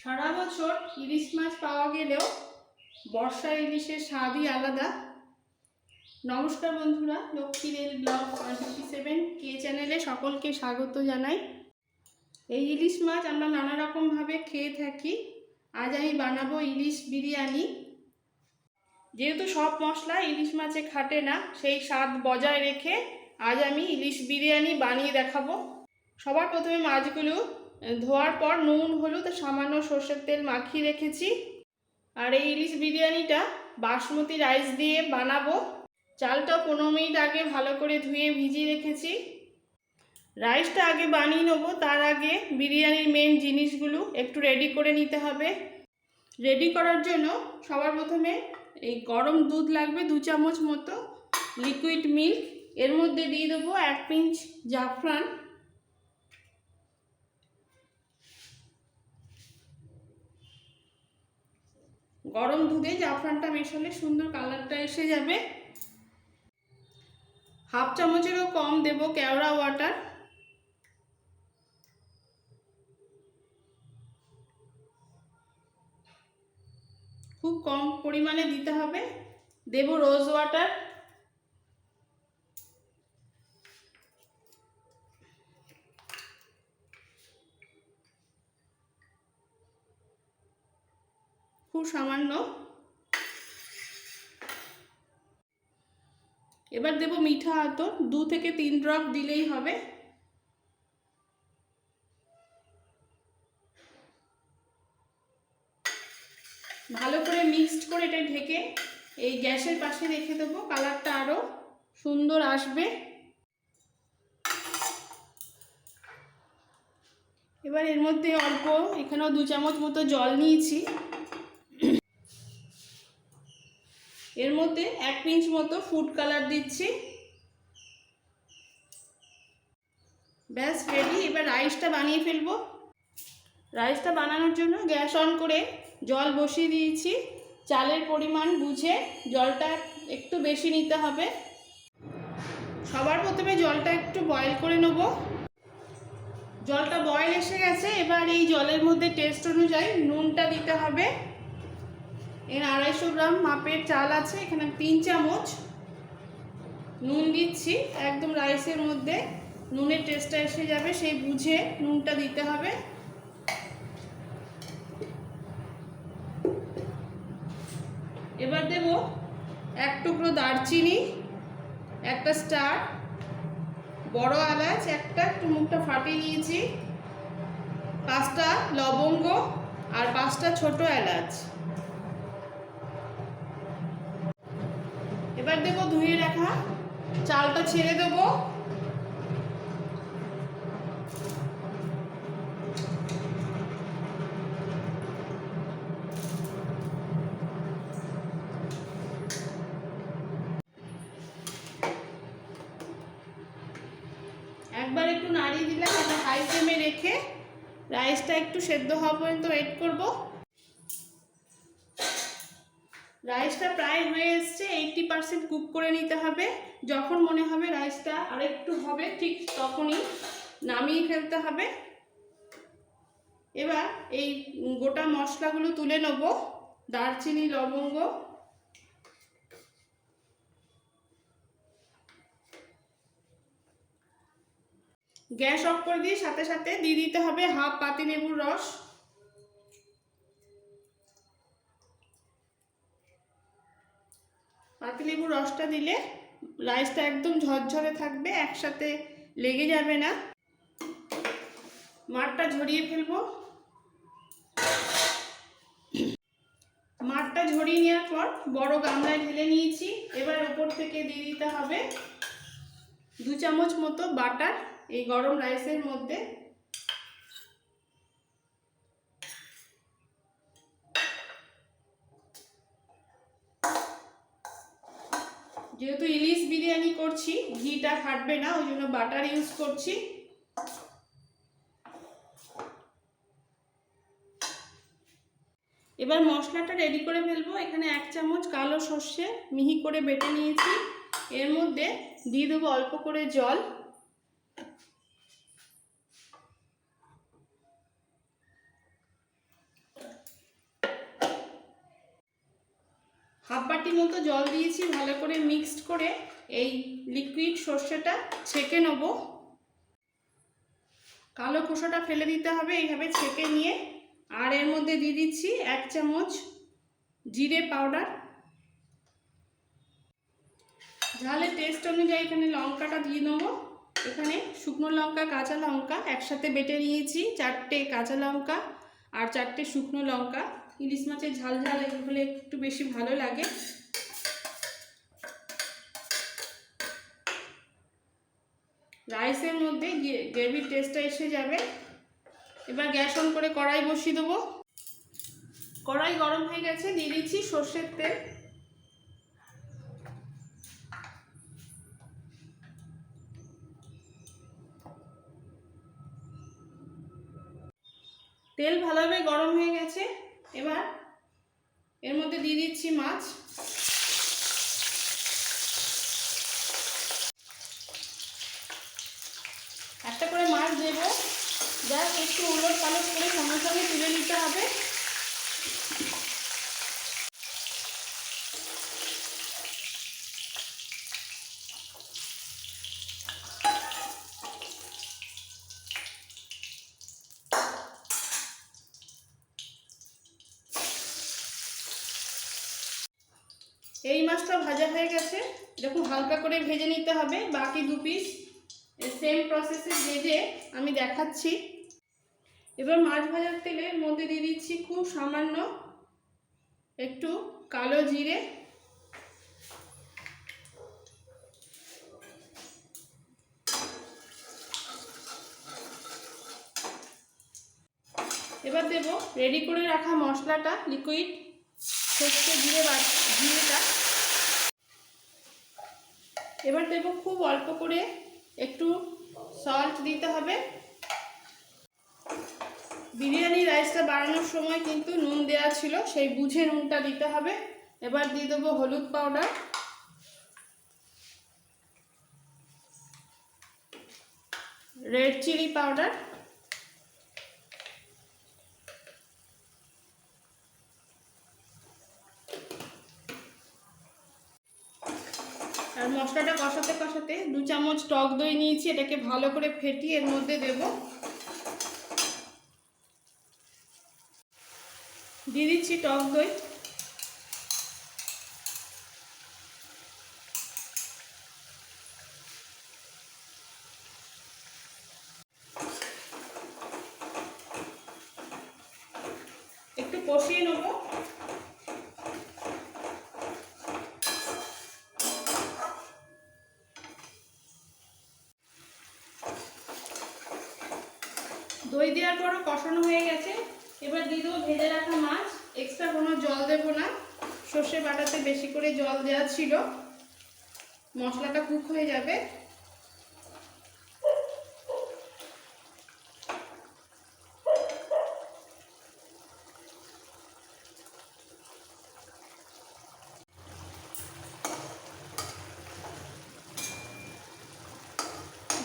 সারা বছর ইলিশ মাছ পাওয়া গেলেও বর্ষা ইলিশের স্বাদই আলাদা। নমস্কার বন্ধুরা, Lakshmi rail blog one fifty seven কে চ্যানেলে সকলকে স্বাগত জানাই। এই ইলিশ মাছ আমরা নানা রকমভাবে খেয়ে থাকি। আজ আমি বানাবো ইলিশ বিরিয়ানি। যেহেতু সব মশলা ইলিশ মাছে খাটে না, সেই স্বাদ বজায় রেখে আজ আমি ইলিশ বিরিয়ানি বানিয়ে দেখাবো। সবার প্রথমে মাছগুলো ধোয়ার পর নুন, হলুদ সামান্য সর্ষের তেল মাখিয়ে রেখেছি। আর এই ইলিশ বিরিয়ানিটা বাসমতি রাইস দিয়ে বানাবো। চালটা পনেরো মিনিট আগে ভালো করে ধুয়ে ভিজিয়ে রেখেছি। রাইসটা আগে বানিয়ে নেব, তার আগে বিরিয়ানির মেন জিনিসগুলো একটু রেডি করে নিতে হবে। রেডি করার জন্য সবার প্রথমে এই গরম দুধ লাগবে দু চামচ মতো লিকুইড মিল্ক এর মধ্যে দিয়ে দেবো এক পিঞ্চ জাফরান। গরম দুধে জাফরানটা মেশালে সুন্দর কালারটা এসে যাবে। হাফ চামচেরও কম দেব কেওড়া ওয়াটার। খুব কম পরিমাণে দিতে হবে। দেব রোজ ওয়াটার। সামান্য। এবার দেব মিঠা আতর, দু থেকে তিন ড্রপ দিলেই হবে। ভালো করে মিক্সড করে এটা ঢেকে এই গ্যাসের পাশে রেখে দেবো, কালারটা আরও সুন্দর আসবে। এবার এর মধ্যে অল্প, এখানেও দু চামচ মতো জল নিয়েছি। এর মধ্যে এক পিঞ্চ মতো ফুড কালার দিচ্ছি। ব্যাস রেডি এবার রাইসটা বানিয়ে ফেলব। রাইসটা বানানোর জন্য গ্যাস অন করে জল বসিয়ে দিয়েছি। চালের পরিমাণ বুঝে জলটা একটু বেশি নিতে হবে। সবার প্রথমে জলটা একটু বয়েল করে নেব। জলটা বয়েল এসে গেছে, এবার এই জলের মধ্যে টেস্ট অনুযায়ী নুনটা দিতে হবে। এর আড়াইশো গ্রাম মাপের চাল আছে, এখানে তিন চামচ নুন দিচ্ছি। একদম রাইসের মধ্যে নুনের টেস্টটা এসে যাবে, সেই বুঝে নুনটা দিতে হবে। এবার দেব এক টুকরো দারচিনি, একটা স্টার, বড় এলাচ, একটা একটু মুখটা ফাটিয়ে নিয়েছি, পাঁচটা লবঙ্গ আর পাঁচটা ছোট এলাচ এবার দেবো রাখা চালটা ছেড়ে দেবো। একবার একটু নাড়িয়ে দিলাম, আমরা হাই ফ্লেমে রেখে রাইসটা একটু সেদ্ধ হওয়া পর্যন্ত ওয়েট করব। রাইসটা প্রায় হয়ে এসছে এইটটি পারসেন্ট কুক করে নিতে হবে। যখন মনে হবে রাইসটা আরেকটু হবে, ঠিক তখনই নামিয়ে ফেলতে হবে। এবার এই গোটা মশলাগুলো তুলে নেব, দারচিনি, লবঙ্গ। গ্যাস অফ করে দিয়ে সাথে সাথে দিয়ে দিতে হবে হাফ পাতি লেবুর রস। পাতি লেবুর রসটা দিলে রাইসটা একদম ঝরঝরে থাকবে, একসাথে লেগে যাবে না। মাঠটা ঝরিয়ে ফেলব। মাঠটা ঝরিয়ে নেওয়ার পর বড় গামলায় ঢেলে নিয়েছি। এবার উপর থেকে দিয়ে দিতে হবে দু চামচ মতো বাটার এই গরম রাইসের মধ্যে। বিরিয়ানি করছি, ঘিটা ফাটবে না, ওই জন্য বাটার ইউজ করছি। এবার মশলাটা রেডি করে ফেলব। এখানে এক চামচ কালো সর্ষে মিহি করে বেটে নিয়েছি। এর মধ্যে দিয়ে দেবো অল্প করে জল। হাফ বাটির মতো জল দিয়েছি, ভালো করে মিক্সড করে। এই লিকুইড সর্ষেটা ছেঁকে নেব। কালো খোসাটা ফেলে দিতে হবে, এইভাবে ছেঁকে নিয়ে। আর এর মধ্যে দিয়ে দিচ্ছি এক চামচ জিরে পাউডার। ঝালের টেস্ট অনুযায়ী এখানে লঙ্কাটা দিয়ে নেব এখানে শুকনো লঙ্কা, কাঁচা লঙ্কা একসাথে বেটে নিয়েছি, চারটে কাঁচা লঙ্কা আর চারটে শুকনো লঙ্কা। ইলিশ মাছের ঝাল ঝাল হলে একটু বেশি ভালো লাগে। রাইসের মধ্যে গ্রেভির টেস্টটা এসে যাবে। এবার গ্যাস অন করে কড়াই বসিয়ে দেবো। কড়াই গরম হয়ে গেছে, দিয়ে দিচ্ছি সর্ষের তেল। তেল ভালোভাবে গরম হয়ে গেছে। এবার এর মধ্যে দিয়ে দিচ্ছি মাছ একটা দেবো। জাস্ট একটু উলট পালট করে সঙ্গে সঙ্গে তুলে নিতে হবে। এই মাছটা ভাজা হয়ে গেছে। দেখুন হালকা করে ভেজে নিতে হবে বাকি দু পিস সেম প্রসেসে ভেজে আমি দেখাচ্ছি। এবার মাছ ভাজার তেলের মধ্যে দিয়ে দিচ্ছি খুব সামান্য একটু কালো জিরে। এবার দেব রেডি করে রাখা মশলাটা লিকুইড সর্ষে জিরে বা জিরেটা। এবার দেব খুব অল্প করে একটু সল্ট দিতে হবে। বিরিয়ানি রাইসটা বানানোর সময় কিন্তু নুন দেওয়া ছিল, সেই বুঝে নুনটা দিতে হবে। এবার দিয়ে দেবো হলুদ পাউডার রেড চিলি পাউডার আর মশলাটা কষাতে কষাতে দু চামচ টক দই নিয়েছি, এটাকে ভালো করে ফেটিয়ে এর মধ্যে দেব। দিয়ে দিচ্ছি টক দই। একটু কষিয়ে নেব দই দেওয়ার পরও কষানো হয়ে গেছে। এবার দিয়ে দেবো ভেজে রাখা মাছ। এক্সট্রা কোনো জল দেবো না। সর্ষে বাটাতে বেশি করে জল দেওয়া ছিল। মশলাটা কুক হয়ে যাবে।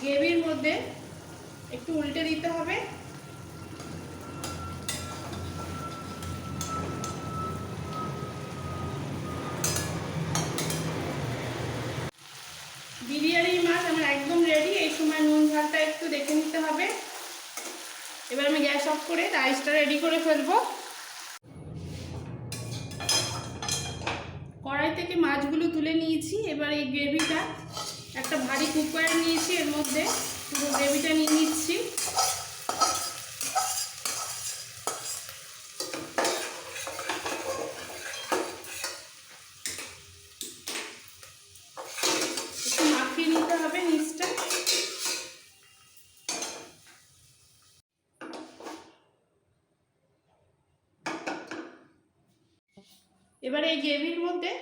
গ্রেভির মধ্যে একটু উল্টে দিতে হবে। দেখে নিতে হবে। এবার আমি গ্যাস অফ করে রাইসটা রেডি করে ফেলব। কড়াই থেকে মাছগুলো তুলে নিয়েছি। এবার এই গ্রেভিটা একটা ভারী কুকার নিয়েছি, এর মধ্যে পুরো গ্রেভিটা নিয়ে নিচ্ছি একটু মাখিয়ে নিতে হবে নিচটা এবার এই গ্রেভির মধ্যে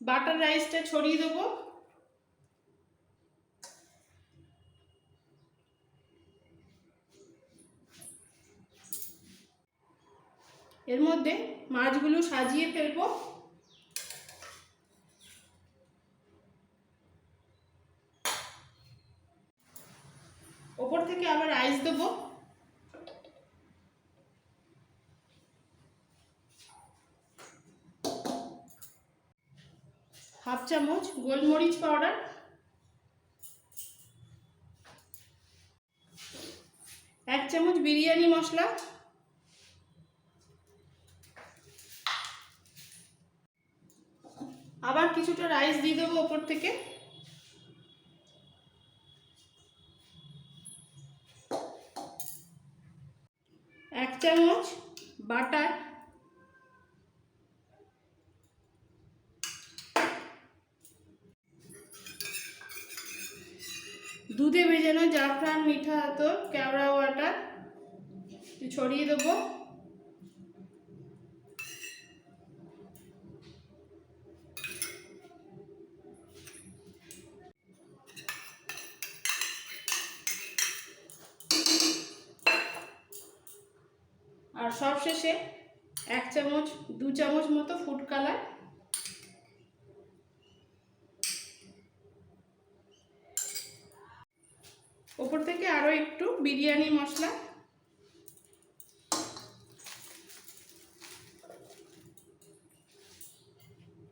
বাটার রাইসটা ছড়িয়ে দেবো। এর মধ্যে মাছগুলো সাজিয়ে ফেলব। ওপর থেকে আবার রাইস দেবো। চামচ গোলমরিচ পাউডার। এক চামচ বিরিয়ানি মশলা। আবার কিছুটা রাইস দিয়ে দেবো ওপর থেকে এক চামচ বাটার দুধে ভেজানো জাফরান, মিঠা আতর কেওড়া ওয়াটার ছড়িয়ে দেবো। আর সবশেষে এক চামচ, দু চামচ মতো ফুড কালার ওপর থেকে আরও একটু বিরিয়ানি মশলা।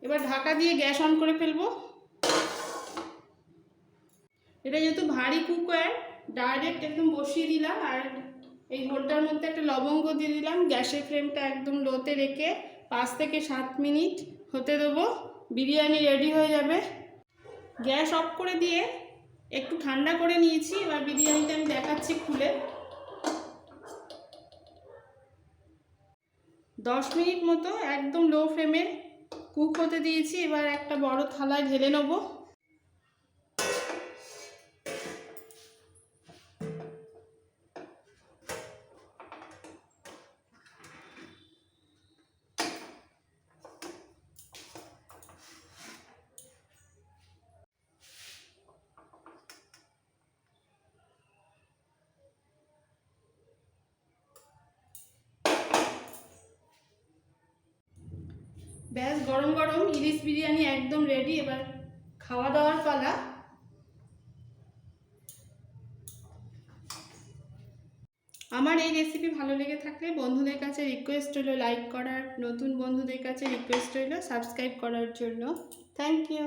এবার ঢাকা দিয়ে গ্যাস অন করে ফেলব। এটা যেহেতু ভারী কুকার ডাইরেক্ট একদম বসিয়ে দিলাম আর এই হোলটার মধ্যে একটা লবঙ্গ দিয়ে দিলাম। গ্যাসের ফ্লেমটা একদম লোতে রেখে পাঁচ থেকে সাত মিনিট হতে দেবো। বিরিয়ানি রেডি হয়ে যাবে। গ্যাস অফ করে দিয়ে একটু ঠান্ডা করে নিয়েছি, এবার বিরিয়ানিটা আমি দেখাচ্ছি খুলে। দশ মিনিট মতো একদম লো ফ্লেমে কুক হতে দিয়েছি, এবার একটা বড় থালায় ঢেলে নেব। ব্যাস, গরম গরম, ইলিশ বিরিয়ানি একদম রেডি এবার খাওয়া দাওয়ার পালা। আমার এই রেসিপি ভালো লেগে থাকলে বন্ধুদের কাছে রিকোয়েস্ট হলো লাইক করার, নতুন বন্ধুদের কাছে রিকোয়েস্ট হলো সাবস্ক্রাইব করার জন্য। Thank you